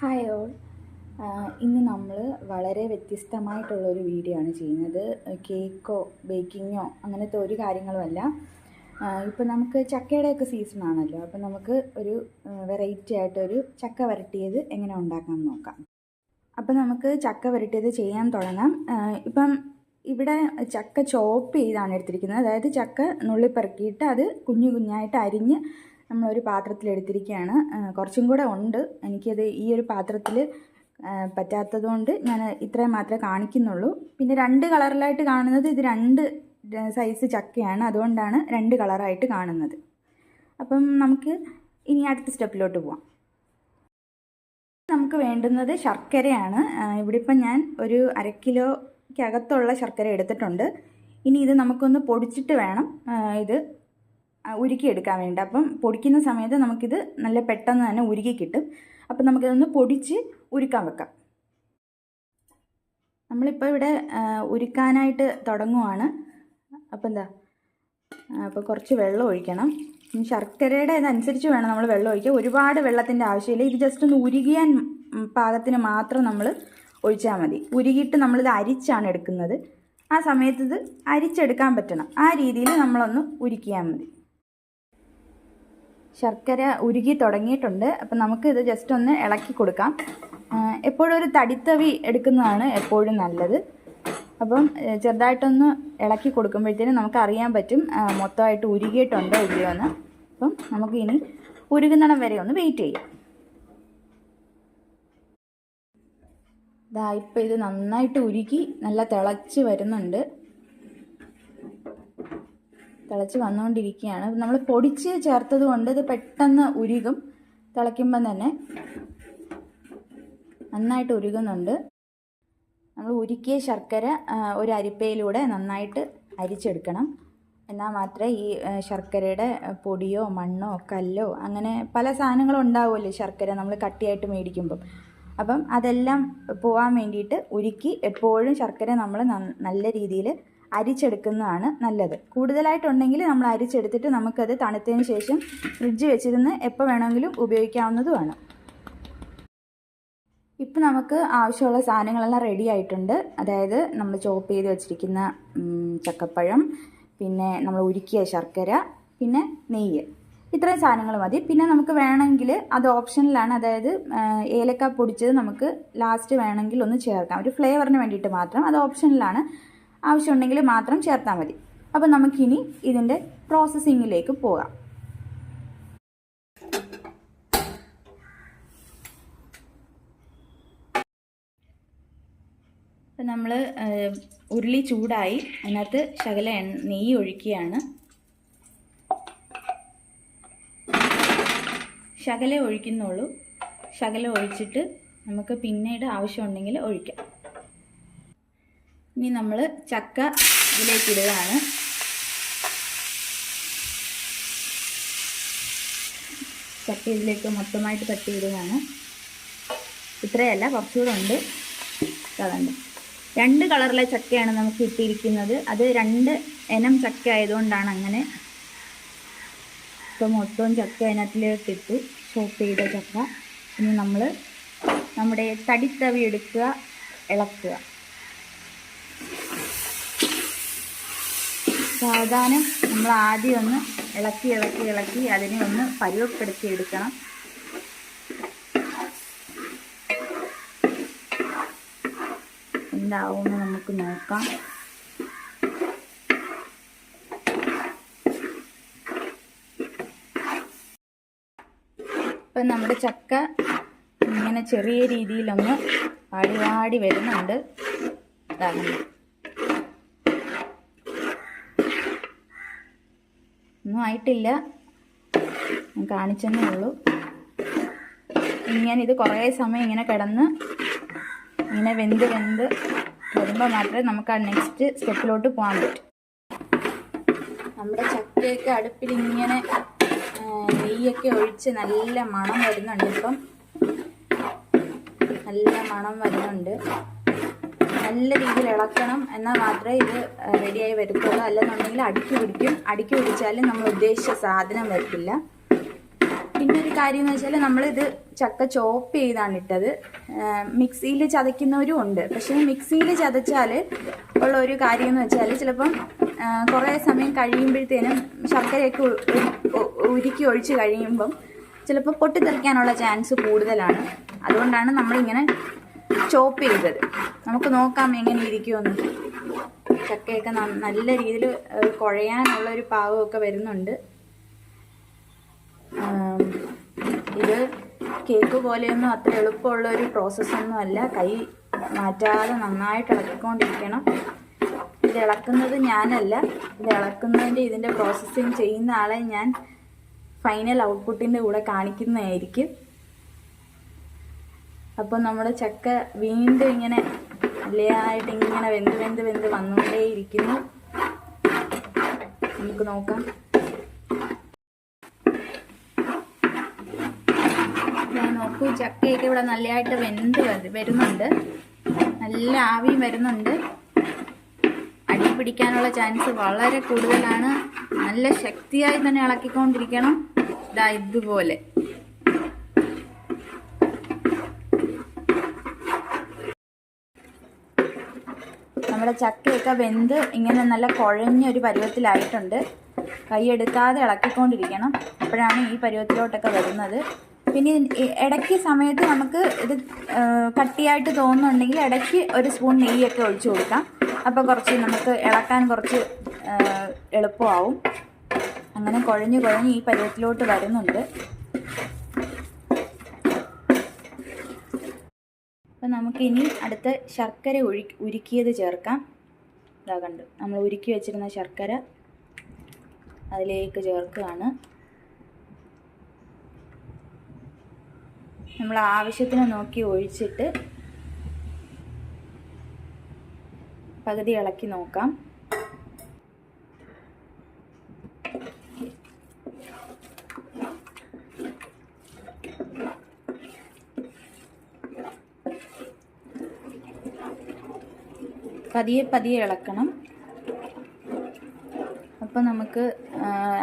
Hi all ഇന്ന് നമ്മൾ വളരെ വ്യത്യസ്തമായിട്ടുള്ളൊരു വീഡിയോ ആണ് ചെയ്യുന്നത്. കേക്കോ ബേക്കിങ്ങോ അങ്ങനത്തെ ഒരു കാര്യങ്ങളുമല്ല. ഇപ്പോൾ നമുക്ക് ചക്കയുടെയൊക്കെ സീസൺ ആണല്ലോ. അപ്പോൾ നമുക്ക് ഒരു വെറൈറ്റി ആയിട്ടൊരു ചക്ക വരട്ടിയത് എങ്ങനെ ഉണ്ടാക്കാം നോക്കാം. അപ്പോൾ നമുക്ക് ചക്ക വരട്ടിയത് ചെയ്യാൻ തുടങ്ങാം. ഇപ്പം ഇവിടെ ചക്ക ചോപ്പ് ചെയ്താണ് എടുത്തിരിക്കുന്നത്. അതായത് ചക്ക നുള്ളിപ്പെറുക്കിയിട്ട് അത് കുഞ്ഞു കുഞ്ഞായിട്ട് അരിഞ്ഞ് നമ്മളൊരു പാത്രത്തിലെടുത്തിരിക്കുകയാണ് കുറച്ചും കൂടെ ഉണ്ട്. എനിക്കത് ഈ ഒരു പാത്രത്തിൽ പറ്റാത്തതുകൊണ്ട് ഞാൻ ഇത്രയും മാത്രമേ കാണിക്കുന്നുള്ളൂ. പിന്നെ രണ്ട് കളറിലായിട്ട് കാണുന്നത് ഇത് രണ്ട് സൈസ് ചക്കയാണ്. അതുകൊണ്ടാണ് രണ്ട് കളറായിട്ട് കാണുന്നത്. അപ്പം നമുക്ക് ഇനി അടുത്ത സ്റ്റെപ്പിലോട്ട് പോവാം. നമുക്ക് വേണ്ടുന്നത് ശർക്കരയാണ്. ഇവിടെ ഇപ്പം ഞാൻ ഒരു അര ശർക്കര എടുത്തിട്ടുണ്ട്. ഇനി ഇത് നമുക്കൊന്ന് പൊടിച്ചിട്ട് വേണം ഇത് ഉരുക്കിയെടുക്കാൻ വേണ്ടി. അപ്പം പൊടിക്കുന്ന സമയത്ത് നമുക്കിത് നല്ല പെട്ടെന്ന് തന്നെ ഉരുക്കി കിട്ടും. അപ്പം നമുക്കിതൊന്ന് പൊടിച്ച് ഉരുക്കാൻ വെക്കാം. നമ്മളിപ്പോൾ ഇവിടെ ഉരുക്കാനായിട്ട് തുടങ്ങുവാണ്. അപ്പം എന്താ അപ്പോൾ കുറച്ച് വെള്ളം ഒഴിക്കണം. ശർക്കരയുടെ ഇതനുസരിച്ച് വേണം നമ്മൾ വെള്ളം ഒഴിക്കുക ഒരുപാട് വെള്ളത്തിന്റെ ആവശ്യമില്ല. ഇത് ജസ്റ്റ് ഒന്ന് ഉരുകിയാൻ പാകത്തിന് മാത്രം നമ്മൾ ഒഴിച്ചാൽ മതി. ഉരുകിയിട്ട് നമ്മളിത് അരിച്ചാണ് എടുക്കുന്നത്. ആ സമയത്ത് ഇത് അരിച്ചെടുക്കാൻ പറ്റണം. ആ രീതിയിൽ നമ്മളൊന്ന് ഉരുക്കിയാൽ മതി. ശർക്കര ഉരുകി തുടങ്ങിയിട്ടുണ്ട്. അപ്പം നമുക്ക് ഇത് ജസ്റ്റ് ഒന്ന് ഇളക്കി കൊടുക്കാം. എപ്പോഴും ഒരു തടിത്തവി എടുക്കുന്നതാണ് എപ്പോഴും നല്ലത്. അപ്പം ചെറുതായിട്ടൊന്ന് ഇളക്കി കൊടുക്കുമ്പോഴത്തേനും നമുക്ക് അറിയാൻ പറ്റും മൊത്തമായിട്ട് ഉരുകിയിട്ടുണ്ടോ ഇല്ലയോ എന്ന്. അപ്പം നമുക്ക് ഇനി ഉരുകുന്നിടം വരെ ഒന്ന് വെയിറ്റ് ചെയ്യാം. ഇതാ ഇപ്പം ഇത് നന്നായിട്ട് ഉരുക്കി നല്ല തിളച്ച് വരുന്നുണ്ട്. തിളച്ച് വന്നുകൊണ്ടിരിക്കുകയാണ് നമ്മൾ പൊടിച്ച് ചേർത്തത് കൊണ്ട് ഇത് പെട്ടെന്ന് ഉരുകും. തിളയ്ക്കുമ്പം തന്നെ നന്നായിട്ട് ഉരുകുന്നുണ്ട്. നമ്മൾ ഉരുക്കിയ ശർക്കര ഒരു അരിപ്പയിലൂടെ നന്നായിട്ട് അരിച്ചെടുക്കണം. എന്നാൽ മാത്രമേ ഈ ശർക്കരയുടെ പൊടിയോ മണ്ണോ കല്ലോ അങ്ങനെ പല സാധനങ്ങളും ഉണ്ടാവുമല്ലോ ശർക്കര നമ്മൾ കട്ടിയായിട്ട് മേടിക്കുമ്പം. അപ്പം അതെല്ലാം പോകാൻ വേണ്ടിയിട്ട് ഉരുക്കി എപ്പോഴും ശർക്കര നമ്മൾ നല്ല രീതിയിൽ അരിച്ചെടുക്കുന്നതാണ് നല്ലത്. കൂടുതലായിട്ടുണ്ടെങ്കിൽ നമ്മൾ അരിച്ചെടുത്തിട്ട് നമുക്കത് തണുത്തതിന് ശേഷം ഫ്രിഡ്ജ് വെച്ചിരുന്ന് എപ്പോൾ വേണമെങ്കിലും ഉപയോഗിക്കാവുന്നതുമാണ്. ഇപ്പം നമുക്ക് ആവശ്യമുള്ള സാധനങ്ങളെല്ലാം റെഡി ആയിട്ടുണ്ട്. അതായത് നമ്മൾ ചോപ്പ് ചെയ്ത് വെച്ചിരിക്കുന്ന ചക്കപ്പഴം പിന്നെ നമ്മൾ ഉരുക്കിയ ശർക്കര പിന്നെ നെയ്യ്. ഇത്രയും സാധനങ്ങൾ മതി. പിന്നെ നമുക്ക് വേണമെങ്കിൽ അത് ഓപ്ഷനിലാണ് അതായത് ഏലക്ക പൊടിച്ചത് നമുക്ക് ലാസ്റ്റ് വേണമെങ്കിൽ ഒന്ന് ചേർക്കാം. ഒരു ഫ്ലേവറിന് വേണ്ടിയിട്ട് മാത്രം. അത് ഓപ്ഷനിലാണ് ആവശ്യമുണ്ടെങ്കിൽ മാത്രം ചേർത്താൽ മതി. അപ്പോൾ നമുക്കിനി ഇതിന്റെ പ്രോസസ്സിങ്ങിലേക്ക് പോകാം. അപ്പം നമ്മൾ ഉരുളി ചൂടായി അതിനകത്ത് ശകല നെയ്യ് ഒഴിക്കുകയാണ്. ശകല ഒഴിക്കുന്നുള്ളൂ. ശകല ഒഴിച്ചിട്ട് നമുക്ക് പിന്നീട് ആവശ്യമുണ്ടെങ്കിൽ ഒഴിക്കാം. ഇനി നമ്മൾ ചക്ക ഇതിലേക്ക് ഇടുകയാണ്. ചക്ക ഇതിലേക്ക് മൊത്തമായിട്ട് തട്ടിയിടുകയാണ് ഇത്രയല്ല കുറച്ചുകൂടെ ഉണ്ട്. അതുണ്ട് രണ്ട് കളറിലെ ചക്കയാണ് നമുക്ക് കിട്ടിയിരിക്കുന്നത്. അത് രണ്ട് ഇനം ചക്ക ആയതുകൊണ്ടാണ് അങ്ങനെ. ഇപ്പം മൊത്തം ചക്ക അതിനകത്തിലേക്ക് ഇട്ടു ചോപ്പ് ചെയ്ത ചക്ക. ഇനി നമ്മൾ നമ്മുടെ തടിത്തവി എടുക്കുക ഇളക്കുക. സാവധാനം നമ്മൾ ആദ്യം ഒന്ന് ഇളക്കി ഇളക്കി ഇളക്കി അതിനെ ഒന്ന് പരുവപ്പെടുത്തി എടുക്കണം. എന്താവുമെന്ന് നമുക്ക് നോക്കാം. ഇപ്പം നമ്മുടെ ചക്ക ഇങ്ങനെ ചെറിയ രീതിയിലൊന്ന് വാടി വാടി വരുന്നുണ്ട്. ആയിട്ടില്ല. ഞാൻ കാണിച്ചെന്നേ ഉള്ളൂ. ഇങ്ങനെ ഇത് കുറേ സമയം ഇങ്ങനെ കിടന്ന് ഇങ്ങനെ വെന്ത് വെന്ത് വരുമ്പോൾ മാത്രമേ നമുക്ക് ആ നെക്സ്റ്റ് സ്റ്റെപ്പിലോട്ട് പോകാൻ പറ്റൂ. നമ്മുടെ ചക്കയൊക്കെ അടുപ്പിൽ ഇങ്ങനെ നെയ്യൊക്കെ ഒഴിച്ച് നല്ല മണം വരുന്നുണ്ട് ഇപ്പം. നല്ല മണം വരുന്നുണ്ട്. നല്ല രീതിയിൽ ഇളക്കണം എന്നാൽ മാത്രമേ ഇത് റെഡിയായി വരത്തുള്ളൂ. അല്ലെന്നുണ്ടെങ്കിൽ അടുക്കി പിടിക്കും. അടുക്കി പിടിച്ചാലും നമ്മൾ ഉദ്ദേശിച്ച സാധനം വരത്തില്ല. പിന്നെ ഒരു കാര്യം എന്ന് വെച്ചാൽ നമ്മളിത് ചക്ക ചോപ്പ് ചെയ്താണ് ഇട്ടത്. മിക്സിയിൽ ചതയ്ക്കുന്നവരും ഉണ്ട്. പക്ഷേ മിക്സിയിൽ ചതച്ചാൽ ഉള്ള ഒരു കാര്യം എന്ന് വെച്ചാൽ ചിലപ്പം കുറേ സമയം കഴിയുമ്പോഴത്തേനും ശർക്കരയൊക്കെ ഉരുക്കി ഒഴിച്ച് കഴിയുമ്പം ചിലപ്പോൾ പൊട്ടിത്തെറിക്കാനുള്ള ചാൻസ് കൂടുതലാണ്. അതുകൊണ്ടാണ് നമ്മളിങ്ങനെ ചോപ്പ് ചെയ്തത്. നമുക്ക് നോക്കാം എങ്ങനെ ഇരിക്കുമെന്ന്. ചക്കയൊക്കെ നല്ല രീതിയിൽ കുഴയാനുള്ള ഒരു പാവമൊക്കെ വരുന്നുണ്ട്. ഇത് കേക്ക് പോലെയൊന്നും അത്ര എളുപ്പമുള്ള ഒരു പ്രോസസ്സൊന്നും അല്ല കൈ മാറ്റാതെ നന്നായിട്ട് ഇളക്കിക്കൊണ്ടിരിക്കണം. ഇത് ഇളക്കുന്നത് ഞാനല്ല. ഇത് ഇളക്കുന്നതിന്റെ ഇതിന്റെ പ്രോസസ്സിങ് ചെയ്യുന്ന ആളെ ഞാൻ ഫൈനൽ ഔട്ട്പുട്ടിന്റെ കൂടെ കാണിക്കുന്നതായിരിക്കും. അപ്പോൾ നമ്മൾ ചക്ക വീണ്ടും ഇങ്ങനെ ലേയായിട്ട് ഇങ്ങനെ വെന്ത് വെന്ത് വെന്ത് വന്നുകൊണ്ടേയിരിക്കുന്നു. നമുക്ക് നോക്കാം. ഞാൻ നോക്കൂ ചക്കയൊക്കെ ഇവിടെ നല്ലതായിട്ട് വെന്ത് വര- വരുന്നുണ്ട്. നല്ല ആവിയും വരുന്നുണ്ട്. അടി പിടിക്കാനുള്ള ചാൻസ് വളരെ കൂടുതലാണ്. നല്ല ശക്തിയായി തന്നെ ഇളക്കിക്കൊണ്ടിരിക്കണം. ഇതാ ഇതുപോലെ. നമ്മുടെ ചക്കയൊക്കെ വെന്ത് ഇങ്ങനെ നല്ല കുഴഞ്ഞ ഒരു പരുവത്തിലായിട്ടുണ്ട് കൈയെടുക്കാതെ ഇളക്കിക്കൊണ്ടിരിക്കണം. അപ്പോഴാണ് ഈ പരുവത്തിലോട്ടൊക്കെ വരുന്നത്. പിന്നെ ഇടയ്ക്ക് സമയത്ത് നമുക്ക് ഇത് കട്ടിയായിട്ട് തോന്നുന്നുണ്ടെങ്കിൽ ഇടയ്ക്ക് ഒരു സ്പൂൺ നെയ്യൊക്കെ ഒഴിച്ചു കൊടുക്കാം. അപ്പോൾ കുറച്ച് നമുക്ക് ഇളക്കാൻ കുറച്ച് എളുപ്പമാവും. അങ്ങനെ കുഴഞ്ഞ് കുഴഞ്ഞ് ഈ പരുവത്തിലോട്ട് വരുന്നുണ്ട്. നമുക്കിനി അടുത്ത ശർക്കര ഒഴി ഉരുക്കിയത് ചേർക്കാം. ഇതാ കണ്ട്. നമ്മൾ ഉരുക്കി വെച്ചിരുന്ന ശർക്കര അതിലേക്ക് ചേർക്കുകയാണ്. നമ്മൾ ആവശ്യത്തിന് നോക്കി ഒഴിച്ചിട്ട് പകുതി ഇളക്കി നോക്കാം. പതിയെ പതിയെ ഇളക്കണം. അപ്പോൾ നമുക്ക്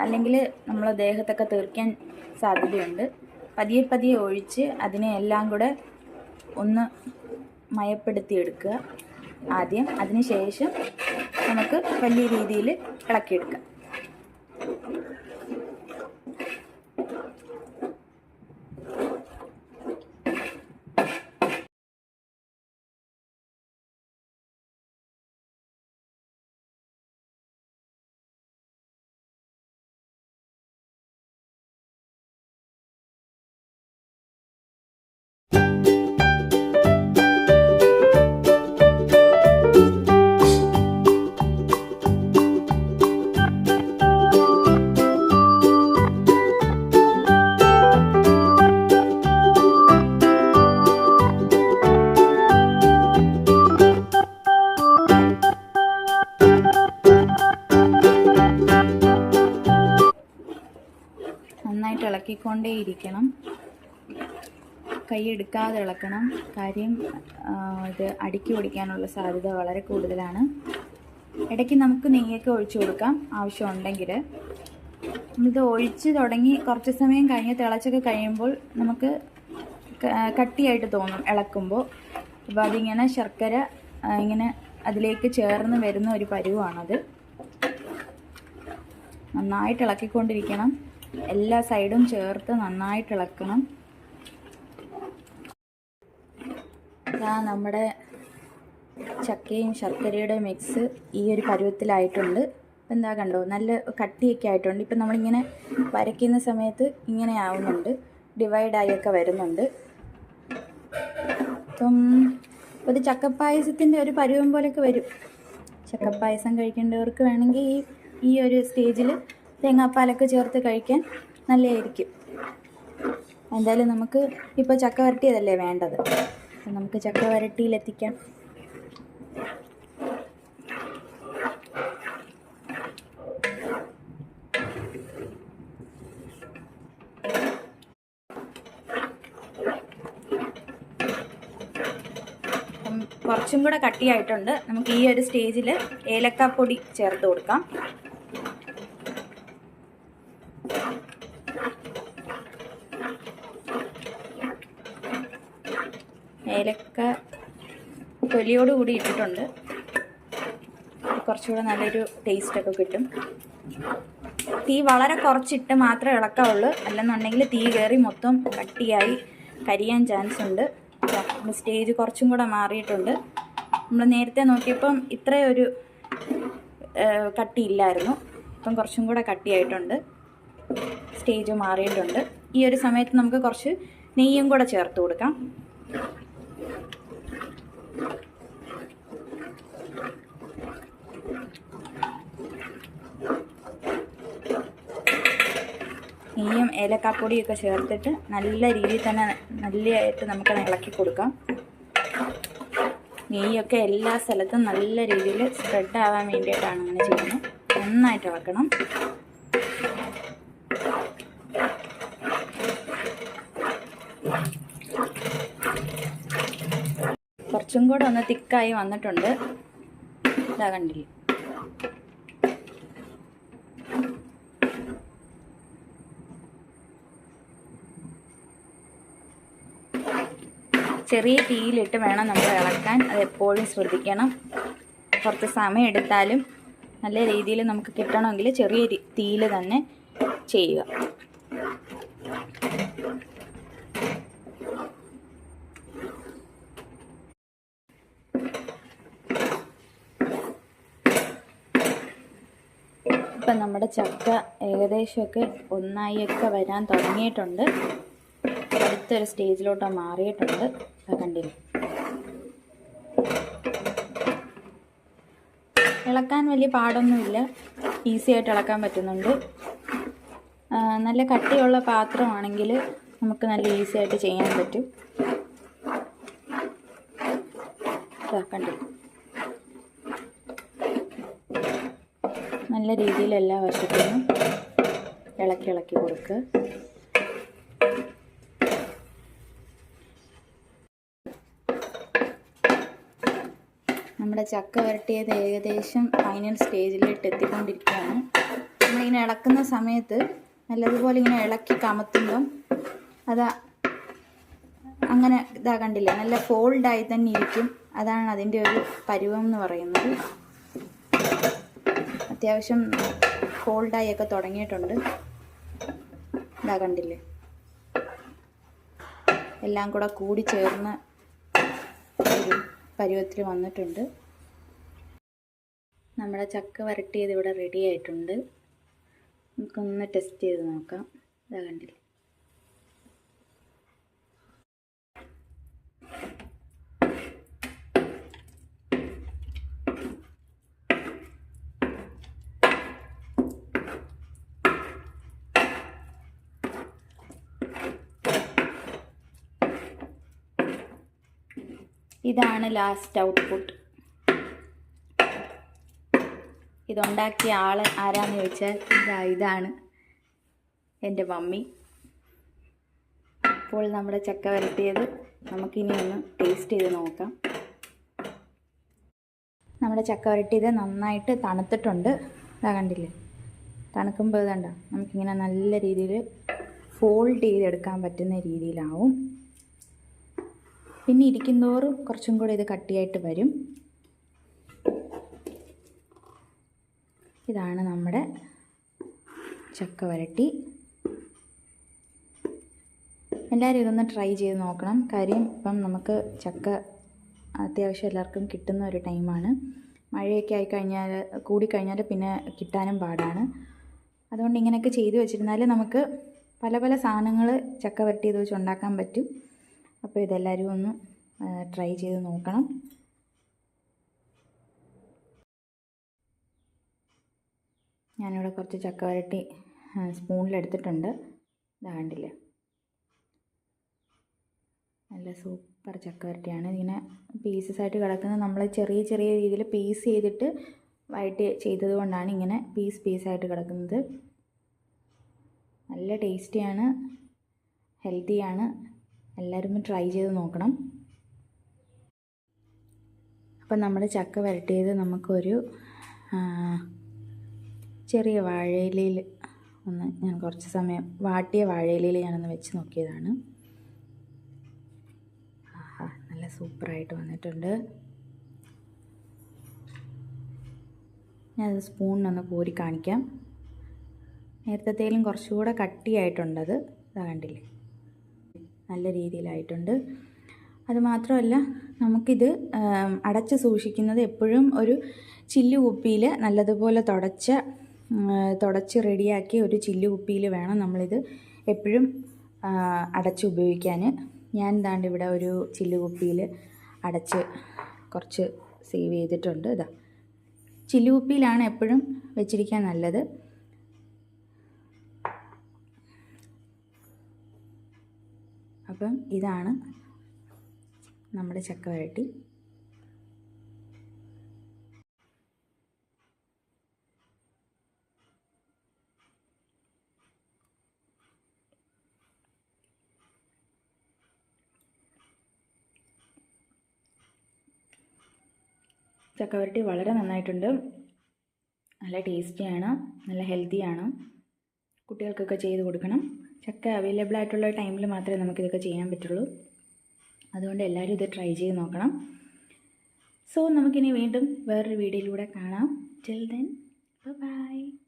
അല്ലെങ്കിൽ നമ്മൾ ദേഹത്തൊക്കെ തീർക്കാൻ സാധ്യതയുണ്ട്. പതിയെ പതിയെ ഒഴിച്ച് അതിനെ എല്ലാം കൂടെ ഒന്ന് മയപ്പെടുത്തി എടുക്കുക ആദ്യം. അതിന് ശേഷം നമുക്ക് വലിയ രീതിയിൽ ഇളക്കിയെടുക്കാം. ഇളക്കിക്കൊണ്ടേയിരിക്കണം കൈയെടുക്കാതെ ഇളക്കണം. കാര്യം ഇത് അടുക്കി പിടിക്കാനുള്ള സാധ്യത വളരെ കൂടുതലാണ്. ഇടയ്ക്ക് നമുക്ക് നെയ്യൊക്കെ ഒഴിച്ചു കൊടുക്കാം ആവശ്യമുണ്ടെങ്കിൽ. ഇത് ഒഴിച്ച് തുടങ്ങി കുറച്ച് സമയം കഴിഞ്ഞ് തിളച്ചൊക്കെ കഴിയുമ്പോൾ നമുക്ക് കട്ടിയായിട്ട് തോന്നും ഇളക്കുമ്പോൾ. അപ്പോൾ അതിങ്ങനെ ശർക്കര ഇങ്ങനെ അതിലേക്ക് ചേർന്ന് വരുന്ന ഒരു പരുവാണത്. നന്നായിട്ട് ഇളക്കിക്കൊണ്ടിരിക്കണം. എല്ലാ സൈഡും ചേർത്ത് നന്നായിട്ട് ഇളക്കണം. ഇതാ നമ്മുടെ ചക്കയും ശർക്കരയുടെ മിക്സ് ഈ ഒരു പരുവത്തിലായിട്ടുണ്ട്. ഇപ്പം എന്താ കണ്ടോ നല്ല കട്ടിയൊക്കെ ആയിട്ടുണ്ട്. ഇപ്പം നമ്മളിങ്ങനെ വരയ്ക്കുന്ന സമയത്ത് ഇങ്ങനെ ആവുന്നുണ്ട്. ഡിവൈഡായൊക്കെ വരുന്നുണ്ട്. അപ്പം ഒരു ചക്കപ്പായസത്തിന്റെ ഒരു പരുവം പോലെയൊക്കെ വരും. ചക്കപ്പായസം കഴിക്കേണ്ടവർക്ക് വേണമെങ്കിൽ ഈ ഈ ഒരു സ്റ്റേജിൽ തേങ്ങാപ്പാലൊക്കെ ചേർത്ത് കഴിക്കാൻ നല്ലതായിരിക്കും. എന്തായാലും നമുക്ക് ഇപ്പോൾ ചക്ക വരട്ടിയതല്ലേ വേണ്ടത്? നമുക്ക് ചക്ക വരട്ടിയിലെത്തിക്കാം. കുറച്ചും കൂടെ കട്ടിയായിട്ടുണ്ട്. നമുക്ക് ഈ ഒരു സ്റ്റേജിൽ ഏലക്കാപ്പൊടി ചേർത്ത് കൊടുക്കാം. ഏലക്ക തൊലിയോട് കൂടി ഇട്ടിട്ടുണ്ട്. കുറച്ചുകൂടെ നല്ലൊരു ടേസ്റ്റൊക്കെ കിട്ടും. തീ വളരെ കുറച്ചിട്ട് മാത്രമേ ഇളക്കാവുള്ളൂ. അല്ലെന്നുണ്ടെങ്കിൽ തീ കയറി മൊത്തം കട്ടിയായി കരിയാൻ ചാൻസ് ഉണ്ട്. സ്റ്റേജ് കുറച്ചും കൂടെ മാറിയിട്ടുണ്ട്. നമ്മൾ നേരത്തെ നോക്കിയപ്പം ഇത്രയൊരു കട്ടിയില്ലായിരുന്നു. ഇപ്പം കുറച്ചും കൂടെ കട്ടിയായിട്ടുണ്ട്. സ്റ്റേജ് മാറിയിട്ടുണ്ട്. ഈ ഒരു സമയത്ത് നമുക്ക് കുറച്ച് നെയ്യും കൂടെ ചേർത്ത് കൊടുക്കാം. നെയ്യും ഏലക്കാപ്പൊടിയൊക്കെ ചേർത്തിട്ട് നല്ല രീതിയിൽ തന്നെ നല്ലതായിട്ട് നമുക്ക് ഇളക്കി കൊടുക്കാം. നെയ്യൊക്കെ എല്ലാ സ്ഥലത്തും നല്ല രീതിയിൽ സ്പ്രെഡ് ആവാൻ വേണ്ടിയിട്ടാണ് അങ്ങനെ ചെയ്യുന്നത്. നന്നായിട്ട് ഇളക്കണം. കുറച്ചും കൂടെ ഒന്ന് തിക്കായി വന്നിട്ടുണ്ട്. ഇതാ കണ്ടില്ലേ? ചെറിയ തീയിലിട്ട് വേണം നമ്മൾ ഇളക്കാൻ. അത് എപ്പോഴും ശ്രദ്ധിക്കണം. കുറച്ച് സമയം എടുത്താലും നല്ല രീതിയിൽ നമുക്ക് കിട്ടണമെങ്കിൽ ചെറിയ തീയിൽ തന്നെ ചെയ്യുക ഇപ്പം നമ്മുടെ ചക്ക ഏകദേശമൊക്കെ ഒന്നായിയൊക്കെ വരാൻ തുടങ്ങിയിട്ടുണ്ട്. അടുത്തൊരു സ്റ്റേജിലോട്ട് മാറിയിട്ടുണ്ട്. കണ്ടില്ലേ? ഇളക്കാൻ വലിയ പാടൊന്നുമില്ല. ഈസി ആയിട്ട് ഇളക്കാൻ പറ്റുന്നുണ്ട്. നല്ല കട്ടിയുള്ള പാത്രമാണെങ്കിൽ നമുക്ക് നല്ല ഈസി ആയിട്ട് ചെയ്യാൻ പറ്റും. കണ്ടില്ലേ? നല്ല രീതിയിൽ എല്ലാ വശത്തിനും ഇളക്കി ഇളക്കി കൊടുക്കുക നമ്മുടെ ചക്ക വരട്ടിയത് ഏകദേശം ഫൈനൽ സ്റ്റേജിലിട്ട് എത്തിക്കൊണ്ടിരിക്കുകയാണ്. നമ്മളിങ്ങനെ ഇളക്കുന്ന സമയത്ത് നല്ലതുപോലെ ഇങ്ങനെ ഇളക്കി കമത്തുമ്പം അത് അങ്ങനെ ഇതാ കണ്ടില്ലേ? നല്ല ഫോൾഡായി തന്നെ ഇരിക്കും. അതാണ് അതിന്റെ ഒരു പരുവം എന്ന് പറയുന്നത്. അത്യാവശ്യം കോൾഡായൊക്കെ തുടങ്ങിയിട്ടുണ്ട്. ഇതാ കണ്ടില്ലേ? എല്ലാം കൂടെ കൂടി ചേർന്ന് പരുവത്തിൽ വന്നിട്ടുണ്ട്. നമ്മുടെ ചക്ക വരട്ടിയത് ഇവിടെ റെഡി ആയിട്ടുണ്ട്. നമുക്കൊന്ന് ടെസ്റ്റ് ചെയ്ത് നോക്കാം. ഇതാ കണ്ടില്ലേ? ഇതാണ് ലാസ്റ്റ് ഔട്ട്പുട്ട് ഇതുണ്ടാക്കിയ ആൾ ആരാന്ന് ചോദിച്ചാൽ ഇതാ ഇതാണ് എന്റെ മമ്മി. ഇപ്പോൾ നമ്മുടെ ചക്ക വരട്ടിയത് നമുക്കിനി ഒന്ന് ടേസ്റ്റ് ചെയ്ത് നോക്കാം. നമ്മുടെ ചക്ക വരട്ടിയത് നന്നായിട്ട് തണുത്തിട്ടുണ്ട്. ഇതാ കണ്ടില്ലേ? തണുക്കുമ്പോൾ ഇതണ്ട നമുക്കിങ്ങനെ നല്ല രീതിയിൽ ഫോൾഡ് ചെയ്തെടുക്കാൻ പറ്റുന്ന രീതിയിലാവും. പിന്നെ ഇരിക്കുന്തോറും കുറച്ചും കൂടെ ഇത് കട്ടിയായിട്ട് വരും. ഇതാണ് നമ്മുടെ ചക്ക വരട്ടി. എല്ലാവരും ഇതൊന്ന് ട്രൈ ചെയ്ത് നോക്കണം. കാര്യം ഇപ്പം നമുക്ക് ചക്ക അത്യാവശ്യം എല്ലാവർക്കും കിട്ടുന്ന ഒരു ടൈമാണ്. മഴയൊക്കെ ആയിക്കഴിഞ്ഞാൽ കൂടിക്കഴിഞ്ഞാൽ പിന്നെ കിട്ടാനും പാടാണ്. അതുകൊണ്ട് ഇങ്ങനെയൊക്കെ ചെയ്തു വെച്ചിരുന്നാൽ നമുക്ക് പല പല സാധനങ്ങൾ ചക്ക വരട്ടി ഇത് വെച്ച് ഉണ്ടാക്കാൻ പറ്റും. അപ്പോൾ ഇതെല്ലാവരും ഒന്ന് ട്രൈ ചെയ്ത് നോക്കണം. ഞാനിവിടെ കുറച്ച് ചക്ക വരട്ടി സ്പൂണിലെടുത്തിട്ടുണ്ട്. ഇതാ കണ്ടില്ലേ? നല്ല സൂപ്പർ ചക്ക വരട്ടിയാണ്. ഇങ്ങനെ പീസസ് ആയിട്ട് കിടക്കുന്നത് നമ്മൾ ചെറിയ ചെറിയ രീതിയിൽ പീസ് ചെയ്തിട്ട് വഴറ്റി ചെയ്തത് കൊണ്ടാണ് ഇങ്ങനെ പീസ് പീസായിട്ട് കിടക്കുന്നത്. നല്ല ടേസ്റ്റിയാണ് ഹെൽത്തിയാണ് എല്ലാവരും ട്രൈ ചെയ്ത് നോക്കണം. അപ്പം നമ്മൾ ചക്ക വരട്ടിയത് നമുക്കൊരു ചെറിയ വാഴയിലയിൽ ഒന്ന് ഞാൻ കുറച്ച് സമയം വാട്ടിയ വാഴയിലയിൽ ഞാനൊന്ന് വെച്ച് നോക്കിയതാണ്. ആഹാ നല്ല സൂപ്പറായിട്ട് വന്നിട്ടുണ്ട്. ഞാനത് സ്പൂണിനൊന്ന് കോരി കാണിക്കാം. നേരത്തെ നേരത്തേലും കുറച്ചുകൂടെ കട്ടിയായിട്ടുണ്ടത്. ഇതാ കണ്ടില്ലേ? നല്ല രീതിയിലായിട്ടുണ്ട്. അതുമാത്രമല്ല നമുക്കിത് അടച്ച് സൂക്ഷിക്കുന്നത് എപ്പോഴും ഒരു ചില്ലു കുപ്പിയിൽ നല്ലതുപോലെ തുടച്ച തുടച്ച് റെഡിയാക്കിയ ഒരു ചില്ലു കുപ്പിയിൽ വേണം നമ്മളിത് എപ്പോഴും അടച്ച് ഉപയോഗിക്കാൻ ഞാൻ ദാണ്ട് ഇവിടെ ഒരു ചില്ലു കുപ്പിയിൽ അടച്ച് കുറച്ച് സേവ് ചെയ്തിട്ടുണ്ട്. ഇതാ ചില്ലു കുപ്പിയിലാണ് എപ്പോഴും വെച്ചിരിക്കാൻ നല്ലത്. അപ്പം ഇതാണ് നമ്മുടെ ചക്ക വരട്ടി. ചക്ക വരട്ടി വളരെ നന്നായിട്ടുണ്ട്. നല്ല ടേസ്റ്റിയാണ് നല്ല ഹെൽത്തിയാണ്. കുട്ടികൾക്കൊക്കെ ചെയ്ത് കൊടുക്കണം. ചക്ക അവൈലബിൾ ആയിട്ടുള്ള ടൈമിൽ മാത്രമേ നമുക്കിതൊക്കെ ചെയ്യാൻ പറ്റുള്ളൂ. അതുകൊണ്ട് എല്ലാവരും ഇത് ട്രൈ ചെയ്ത് നോക്കണം. സോ നമുക്കിനി വീണ്ടും വേറൊരു വീഡിയോയിലൂടെ കാണാം. Till then bye